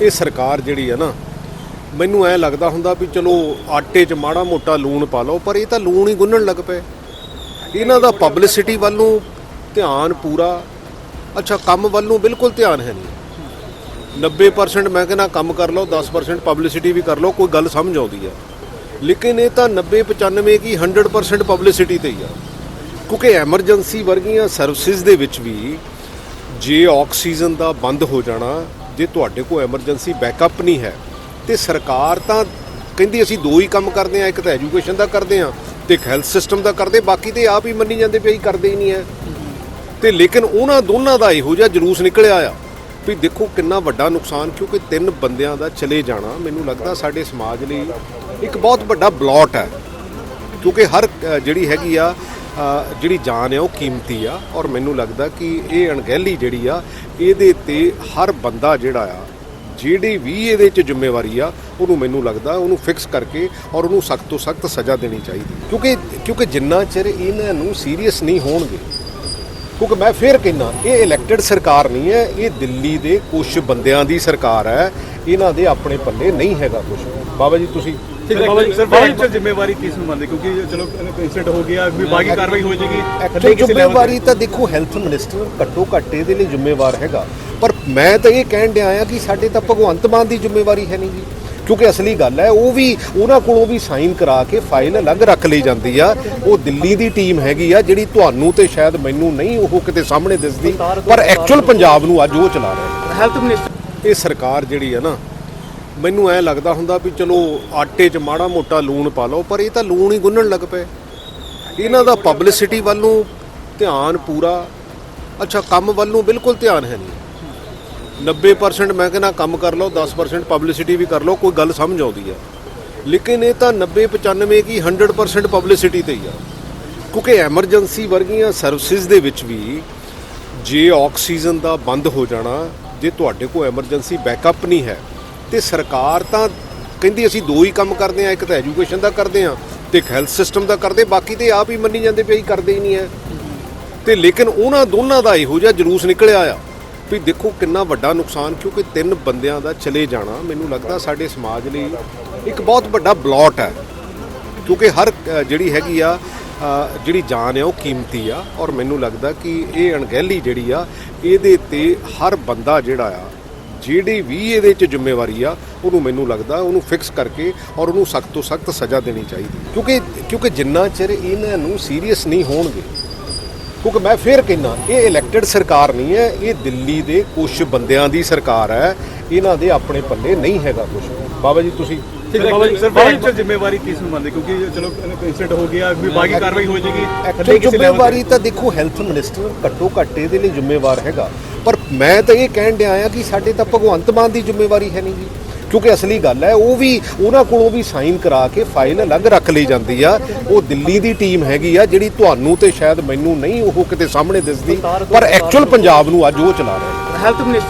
ਇਹ ਸਰਕਾਰ ਜਿਹੜੀ ਹੈ ਨਾ, ਮੈਨੂੰ ਐ ਲੱਗਦਾ ਹੁੰਦਾ ਵੀ ਚਲੋ ਆਟੇ 'ਚ ਮਾੜਾ ਮੋਟਾ ਲੂਣ ਪਾ ਲਓ, ਪਰ ਇਹ ਤਾਂ ਲੂਣ ਹੀ ਗੁੰਨਣ ਲੱਗ ਪਏ। ਇਹਨਾਂ ਦਾ ਪਬਲਿਸਿਟੀ ਵੱਲ ਨੂੰ ਧਿਆਨ ਪੂਰਾ, ਅੱਛਾ ਕੰਮ ਵੱਲ ਨੂੰ ਬਿਲਕੁਲ ਧਿਆਨ ਹੈ ਨਹੀਂ। 90% ਮੈਂ ਕਹਿੰਦਾ ਕੰਮ ਕਰ ਲਓ 10% ਪਬਲਿਸਿਟੀ ਵੀ ਕਰ ਲਓ, ਕੋਈ ਗੱਲ ਸਮਝ ਆਉਂਦੀ ਆ। ਲੇਕਿਨ ਇਹ ਤਾਂ 90 95 ਕੀ 100% ਪਬਲਿਸਿਟੀ ਤੇ ਹੀ ਆ। ਕਿਉਂਕਿ ਐਮਰਜੈਂਸੀ ਵਰਗੀਆਂ ਸਰਵਿਸਿਜ਼ ਦੇ ਵਿੱਚ ਵੀ ਜੇ ਆਕਸੀਜਨ ਦਾ ਬੰਦ ਹੋ ਜਾਣਾ ਜੇ ਤੁਹਾਡੇ ਕੋਲ ਐਮਰਜੈਂਸੀ ਬੈਕਅਪ ਨਹੀਂ ਹੈ, ਤੇ ਸਰਕਾਰ ਤਾਂ ਕਹਿੰਦੀ ਅਸੀਂ ਦੋ ਹੀ ਕੰਮ ਕਰਦੇ ਆ ਇੱਕ ਤਾਂ ਐਜੂਕੇਸ਼ਨ ਦਾ ਕਰਦੇ ਆ ਤੇ ਇੱਕ ਹੈਲਥ ਸਿਸਟਮ ਦਾ ਕਰਦੇ, ਬਾਕੀ ਤੇ ਆਪ ਹੀ ਮੰਨੀ ਜਾਂਦੇ ਪਈ ਕਰਦੇ ਹੀ ਨਹੀਂ ਹੈ। ਤੇ ਲੇਕਿਨ ਉਹਨਾਂ ਦੋਨਾਂ ਦਾ ਇਹੋ ਜਿਹਾ ਜਲੂਸ ਨਿਕਲਿਆ ਆ ਵੀ ਦੇਖੋ ਕਿੰਨਾ ਵੱਡਾ ਨੁਕਸਾਨ, ਕਿਉਂਕਿ ਤਿੰਨ ਬੰਦਿਆਂ ਦਾ ਚਲੇ ਜਾਣਾ ਮੈਨੂੰ ਲੱਗਦਾ ਸਾਡੇ ਸਮਾਜ ਲਈ ਇੱਕ ਬਹੁਤ ਵੱਡਾ ਬਲੌਟ ਹੈ। ਕਿਉਂਕਿ ਹਰ ਜਿਹੜੀ ਹੈਗੀ ਆ ਜਿਹੜੀ ਜਾਨ ਹੈ ਉਹ ਕੀਮਤੀ ਆ ਔਰ ਮੈਨੂੰ ਲੱਗਦਾ ਕਿ ਇਹ ਅਣਗਹਿਲੀ ਜਿਹੜੀ ਆ, ਇਹਦੇ ਤੇ ਹਰ ਬੰਦਾ ਜਿਹੜਾ ਆ, ਜਿਹੜੀ ਵੀ ਇਹਦੇ 'ਚ ਜ਼ਿੰਮੇਵਾਰੀ ਆ, ਉਹਨੂੰ ਮੈਨੂੰ ਲੱਗਦਾ ਉਹਨੂੰ ਫਿਕਸ ਕਰਕੇ ਔਰ ਉਹਨੂੰ ਸਖਤ ਤੋਂ ਸਖਤ ਸਜ਼ਾ ਦੇਣੀ ਚਾਹੀਦੀ। ਕਿਉਂਕਿ ਕਿਉਂਕਿ ਜਿੰਨਾ ਚਿਰ ਇਹਨਾਂ ਨੂੰ ਸੀਰੀਅਸ ਨਹੀਂ ਹੋਣਗੇ, ਕਿਉਂਕਿ ਮੈਂ ਫੇਰ ਕਹਿੰਦਾ, ਇਹ ਇਲੈਕਟਿਡ ਸਰਕਾਰ ਨਹੀਂ ਹੈ, ਇਹ ਦਿੱਲੀ ਦੇ ਕੁਝ ਬੰਦਿਆਂ ਦੀ ਸਰਕਾਰ ਹੈ, ਇਹਨਾਂ ਦੇ ਆਪਣੇ ਪੱਲੇ ਨਹੀਂ ਹੈਗਾ ਕੁਝ ਬਾਬਾ ਜੀ, ਤੁਸੀਂ ਸਰ ਬਾਬਾ ਜੀ ਜ਼ਿੰਮੇਵਾਰੀ ਕਿਸ ਨੂੰ ਮੰਨਦੇ ਕਿਉਂਕਿ ਚਲੋ ਇਨਸੀਡੈਂਟ ਹੋ ਗਿਆ ਵਿਭਾਗੀ ਕਾਰਵਾਈ ਹੋ ਜਾਏਗੀ ਐਕਚੁਅਲ ਜ਼ਿੰਮੇਵਾਰੀ ਤਾਂ ਦੇਖੋ ਹੈਲਥ ਮਿਨਿਸਟਰ ਘੱਟੋ ਘੱਟ ਇਹਦੇ ਲਈ ਜ਼ਿੰਮੇਵਾਰ ਹੈਗਾ। ਪਰ ਮੈਂ ਤਾਂ ਇਹ ਕਹਿਣ ਡਿਆ ਆ ਕਿ ਸਾਡੇ ਤਾਂ ਭਗਵੰਤ ਮਾਨ ਦੀ ਜ਼ਿੰਮੇਵਾਰੀ ਹੈ ਨਹੀਂ ਜੀ। ਕਿਉਂਕਿ ਅਸਲੀ ਗੱਲ ਹੈ ਉਹ ਵੀ ਉਹਨਾਂ ਕੋਲੋਂ ਵੀ ਸਾਈਨ ਕਰਾ ਕੇ ਫਾਈਲ ਅਲੱਗ ਰੱਖ ਲਈ ਜਾਂਦੀ ਆ। ਉਹ ਦਿੱਲੀ ਦੀ ਟੀਮ ਹੈਗੀ ਆ ਜਿਹੜੀ ਤੁਹਾਨੂੰ ਤੇ ਸ਼ਾਇਦ ਮੈਨੂੰ ਨਹੀਂ ਉਹ ਕਿਤੇ ਸਾਹਮਣੇ ਦਿਸਦੀ ਪਰ ਐਕਚੁਅਲ ਪੰਜਾਬ ਨੂੰ ਅੱਜ ਉਹ ਚਲਾ ਰਿਹਾ ਹੈਲਥ ਮਿਨਿਸਟਰ ਇਹ ਸਰਕਾਰ ਜਿਹੜੀ ਹੈ ਨਾ ਮੈਨੂੰ ਐ ਲੱਗਦਾ ਹੁੰਦਾ ਵੀ ਚਲੋ ਆਟੇ 'ਚ ਮਾੜਾ ਮੋਟਾ ਲੂਣ ਪਾ ਲਓ, ਪਰ ਇਹ ਤਾਂ ਲੂਣ ਹੀ ਗੁੰਨਣ ਲੱਗ ਪਏ। ਇਹਨਾਂ ਦਾ ਪਬਲਿਸਿਟੀ ਵੱਲ ਨੂੰ ਧਿਆਨ ਪੂਰਾ, ਅੱਛਾ, ਕੰਮ ਵੱਲ ਨੂੰ ਬਿਲਕੁਲ ਧਿਆਨ ਹੈ ਨਹੀਂ। 90% ਮੈਂ ਕਹਿੰਦਾ ਕੰਮ ਕਰ ਲਓ 10% ਪਬਲਿਸਿਟੀ ਵੀ ਕਰ ਲਓ, ਕੋਈ ਗੱਲ ਸਮਝ ਆਉਂਦੀ ਹੈ ਲੇਕਿਨ ਇਹ ਤਾਂ 90 95 ਕੀ 100% ਪਬਲਿਸਿਟੀ ਤੇ ਹੀ ਆ। ਕਿਉਂਕਿ ਐਮਰਜੈਂਸੀ ਵਰਗੀਆਂ ਸਰਵਿਸਿਜ਼ ਦੇ ਵਿੱਚ ਵੀ ਜੇ ਆਕਸੀਜਨ ਦਾ ਬੰਦ ਹੋ ਜਾਣਾ, ਜੇ ਤੁਹਾਡੇ ਕੋਲ ਐਮਰਜੈਂਸੀ ਬੈਕਅਪ ਨਹੀਂ ਹੈ ਤੇ ਸਰਕਾਰ ਤਾਂ ਕਹਿੰਦੀ ਅਸੀਂ ਦੋ ਹੀ ਕੰਮ ਕਰਦੇ ਆ ਇੱਕ ਤਾਂ ਐਜੂਕੇਸ਼ਨ ਦਾ ਕਰਦੇ ਆ ਤੇ ਇੱਕ ਹੈਲਥ ਸਿਸਟਮ ਦਾ ਕਰਦੇ ਬਾਕੀ ਤੇ ਆਪ ਹੀ ਮੰਨੀ ਜਾਂਦੇ ਵੀ ਅਸੀਂ ਕਰਦੇ ਹੀ ਨਹੀਂ ਹੈ। ਤੇ ਲੇਕਿਨ ਉਹਨਾਂ ਦੋਨਾਂ ਦਾ ਇਹੋ ਜਿਹਾ ਜਲੂਸ ਨਿਕਲਿਆ ਆ ਵੀ ਦੇਖੋ ਕਿੰਨਾ ਵੱਡਾ ਨੁਕਸਾਨ, ਕਿਉਂਕਿ ਤਿੰਨ ਬੰਦਿਆਂ ਦਾ ਚਲੇ ਜਾਣਾ ਮੈਨੂੰ ਲੱਗਦਾ ਸਾਡੇ ਸਮਾਜ ਲਈ ਇੱਕ ਬਹੁਤ ਵੱਡਾ ਬਲੌਟ ਹੈ। ਕਿਉਂਕਿ ਹਰ ਜਿਹੜੀ ਹੈਗੀ ਆ ਜਿਹੜੀ ਜਾਨ ਹੈ ਉਹ ਕੀਮਤੀ ਆ ਔਰ ਮੈਨੂੰ ਲੱਗਦਾ ਕਿ ਇਹ ਅਣਗਹਿਲੀ ਜਿਹੜੀ ਆ, ਇਹਦੇ ਤੇ ਹਰ ਬੰਦਾ ਜਿਹੜਾ ਆ ਜਿਹੜੀ ਵੀ ਇਹਦੇ 'ਚ ਜ਼ਿੰਮੇਵਾਰੀ ਆ, ਉਹਨੂੰ ਮੈਨੂੰ ਲੱਗਦਾ ਉਹਨੂੰ ਫਿਕਸ ਕਰਕੇ ਔਰ ਉਹਨੂੰ ਸਖਤ ਤੋਂ ਸਖਤ ਸਜ਼ਾ ਦੇਣੀ ਚਾਹੀਦੀ। ਕਿਉਂਕਿ ਕਿਉਂਕਿ ਜਿੰਨਾ ਚਿਰ ਇਹਨਾਂ ਨੂੰ ਸੀਰੀਅਸ ਨਹੀਂ ਹੋਣਗੇ, ਕਿਉਂਕਿ ਮੈਂ ਫੇਰ ਕਹਿੰਦਾ, ਇਹ ਇਲੈਕਟਿਡ ਸਰਕਾਰ ਨਹੀਂ ਹੈ, ਇਹ ਦਿੱਲੀ ਦੇ ਕੁਝ ਬੰਦਿਆਂ ਦੀ ਸਰਕਾਰ ਹੈ, ਇਹਨਾਂ ਦੇ ਆਪਣੇ ਪੱਲੇ ਨਹੀਂ ਹੈਗਾ ਕੁਝ ਬਾਬਾ ਜੀ, ਤੁਸੀਂ ਸਰ ਜ਼ਿੰਮੇਵਾਰੀ ਕਿਸ ਨੂੰ ਮੰਨਦੇ? ਕਿਉਂਕਿ ਚਲੋ ਇਨਸੀਡੈਂਟ ਹੋ ਗਿਆ ਵਿਭਾਗੀ ਕਾਰਵਾਈ ਹੋ ਜਾਏਗੀ ਐਕਚੁਅਲ ਜ਼ਿੰਮੇਵਾਰੀ ਤਾਂ। ਦੇਖੋ ਹੈਲਥ ਮਿਨਿਸਟਰ ਘੱਟੋ ਘੱਟ ਇਹਦੇ ਲਈ ਜ਼ਿੰਮੇਵਾਰ ਹੈਗਾ। ਪਰ ਮੈਂ ਤਾਂ ਇਹ ਕਹਿਣ ਡਿਆ ਆ ਕਿ ਸਾਡੇ ਤਾਂ ਭਗਵੰਤ ਮਾਨ ਦੀ ਜ਼ਿੰਮੇਵਾਰੀ ਹੈ ਨਹੀਂ ਜੀ। ਕਿਉਂਕਿ ਅਸਲੀ ਗੱਲ ਹੈ ਉਹ ਵੀ ਉਹਨਾਂ ਕੋਲੋਂ ਵੀ ਸਾਈਨ ਕਰਾ ਕੇ ਫਾਈਲ ਅਲੱਗ ਰੱਖ ਲਈ ਜਾਂਦੀ ਆ। ਉਹ ਦਿੱਲੀ ਦੀ ਟੀਮ ਹੈਗੀ ਆ ਜਿਹੜੀ ਤੁਹਾਨੂੰ ਤੇ ਸ਼ਾਇਦ ਮੈਨੂੰ ਨਹੀਂ ਉਹ ਕਿਤੇ ਸਾਹਮਣੇ ਦਿਸਦੀ ਪਰ ਐਕਚੁਅਲ ਪੰਜਾਬ ਨੂੰ ਅੱਜ ਉਹ ਚਲਾ ਰਿਹਾ ਹੈਲਥ ਮਿਨਿਸਟਰ